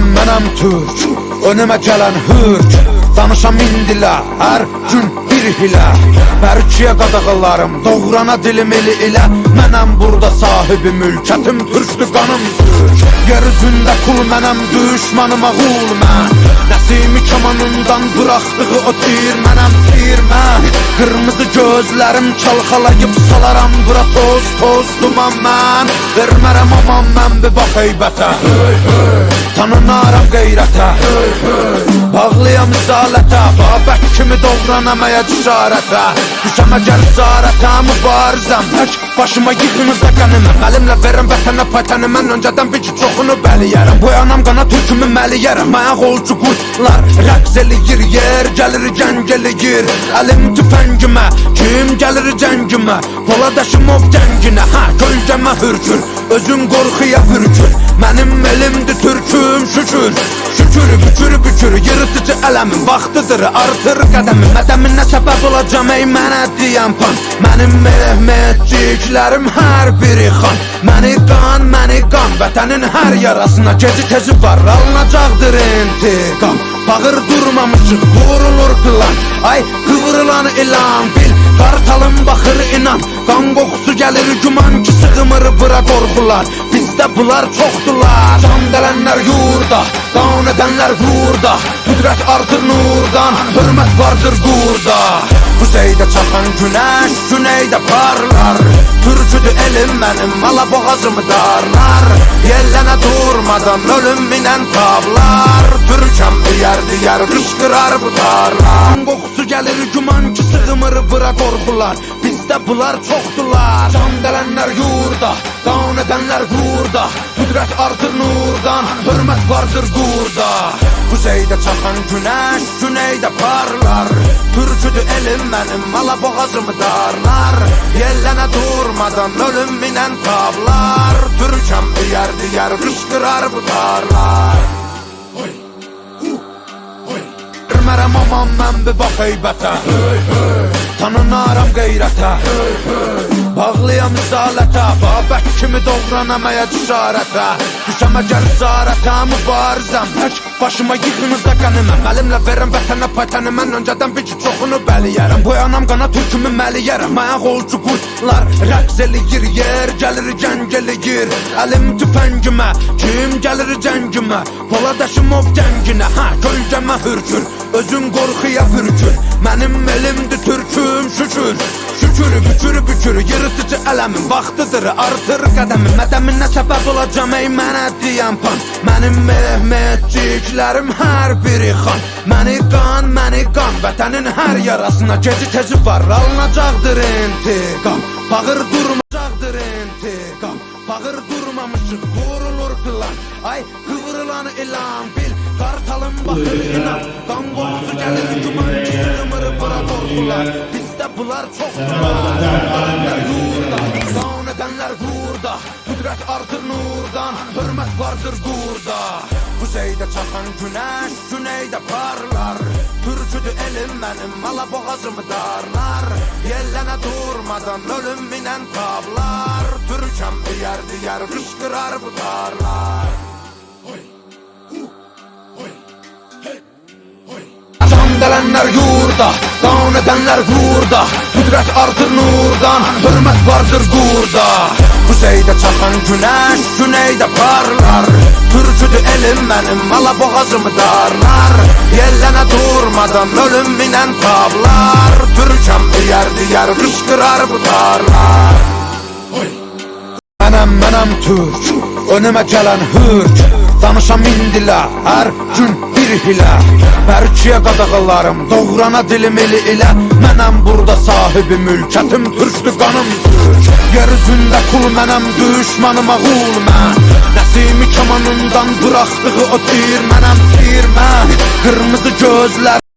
Mənəm, mənəm türk Önümə gələn hürk Danışam indila Hər gün bir hilə Bərkiyə qadağalarım Doğrana dilim eli ilə Mənəm burada sahibi mülkətim Türkdür qanım türk Yer üzündə kul mənəm Düşmanıma qul mən Nəsimi kamanından bıraxdığı o tir Mənəm tir mən Qırmızı gözlərim çalxalayıb salaram Bura toz toz duman mən Vermərəm aman mən bir bax heybətə Tanınaram qeyrətə Bağlıyam risalətə Babək kimi doğranamaya cəsarətə Düşəm əgər zarətə mübarizəm Tək başıma yığınızda qəniməm Əlimlə verəm vətənə paytəni Mən öncədən bir ki çoxunu bəliyərəm Boyanam qana türkümü məliyərəm Məyə qolcu qurtlar Rəqs eləyir yer Gəlir gəng eləyir Əlim tüfəngimə Kim gəlir cəngimə Poladaşım ov gənginə Hə kölgəmə hürkür. Özün qorxuya hürkür. Mənim elimdir türküm şükür Şükür bükür Yırtıcı ələmin vaxtıdır Artır qədəmi Mədəminə səbəb olacam ey mənə deyən pan. Mənim mehmetçiklərim hər biri xan. Məni qan, məni qan Vətənin hər yarasına geci tezi var. Alınacaqdır intiqam. Bağır durmamışıq vurulur plan. Ay qıvrılan ilan bil. Qartalın baxır inan. Qan qoxusu gəlir güman ki sığmır bura qorxular Bizdə bunlar çoxdular Can dələnlər yurda Qan edənlər burada Qüdrət artır nurdan Hörmət vardır burada Kuzeydə çaxan günəş Güneydə parlar. Türküdür elim mənim Mala boğazımı darlar. Yellənə durmadan ölüm minən tablar Türkəm diyər diyər qışqırar bu darlar qoxusu gəlir güman ki sığmır bura qorxular Bizdə bunlar çoxdular Can dələnlər yurda Qan edənlər burada Qüdrət artır nurdan Hörmət vardır burada Kuzeydə çaxan günəş Güneydə parlar. Türküdür elim mənim Mala boğazımı darlar. Yellənə durmadan ölüm minən tablar Türkəm diyər diyər qışqırar bu darlar Vermərəm aman mən bir bax heybətə Tanınaram qeyrətə Bağlıyam risalətə Babək kimi doğranamaya cəsarətə Düşəm əgər zarətə mübarizəm Tək başıma yığınızda qəniməm Əlimlə verəm vətənə paytəni Mən öncədən bir ki çoxunu bəliyərəm Boyanam qana türkümü məliyərəm Məyə qolcu qurtlar Rəqs eləyir yer Gəlir gəng eləyir Əlim tüfəngimə Kim gəlir cəngimə Poladaşım ov gənginə Hə kölgəmə hürkür Özün qorxuya hürkür Mənim bükür Yırtıcı ələmin vaxtıdır Artır qədəmi Mədəminə səbəb olacam ey mənə deyən pan. Mənim mehmetçiklərim hər biri xan Məni qan, məni qan Vətənin hər yarasına geci tezi var. Alınacaqdır intiqam Bağır durmayacaqdır intiqam Bağır durmamışıq vurulur plan. Ay qıvrılan ilan bil Qartalın baxır inan Qan qoxusu gəlir güman ki sığmır bura qorxular Canlarlar yurda Qan edənlər burada Qüdrət artır nurdan Hörmət vardır burada Kuzeydə çaxan günəş Güneydə parlar. Türküdür elim mənim Mala boğazımı darlar. Yellənə durmadan ölüm minən tablar Türkəm diyər diyər qışqırar bu darlar Can dələnlər yurda Qan edənlər burada Qüdrət artır nurdan Hörmət vardır burada Kuzeydə çaxan günəş Güneydə parlar. Türküdür elim mənim Mala boğazımı darlar. Yellənə durmadan ölüm minən tablar Türkəm diyər diyər qışqırar bu darlar Mənəm, mənəm türk Önümə gələn hürk Danışam indila Hər gün bir hilə Bərkiyə qadağalarım Doğrana dilim eli ilə Mənəm burada sahibi mülkətim Türkdür qanım Yer üzündə kul mənəm Düşmanıma qul mən Nəsimi kamanından bıraxdığı o tir Mənəm tir mən Qırmızı gözlər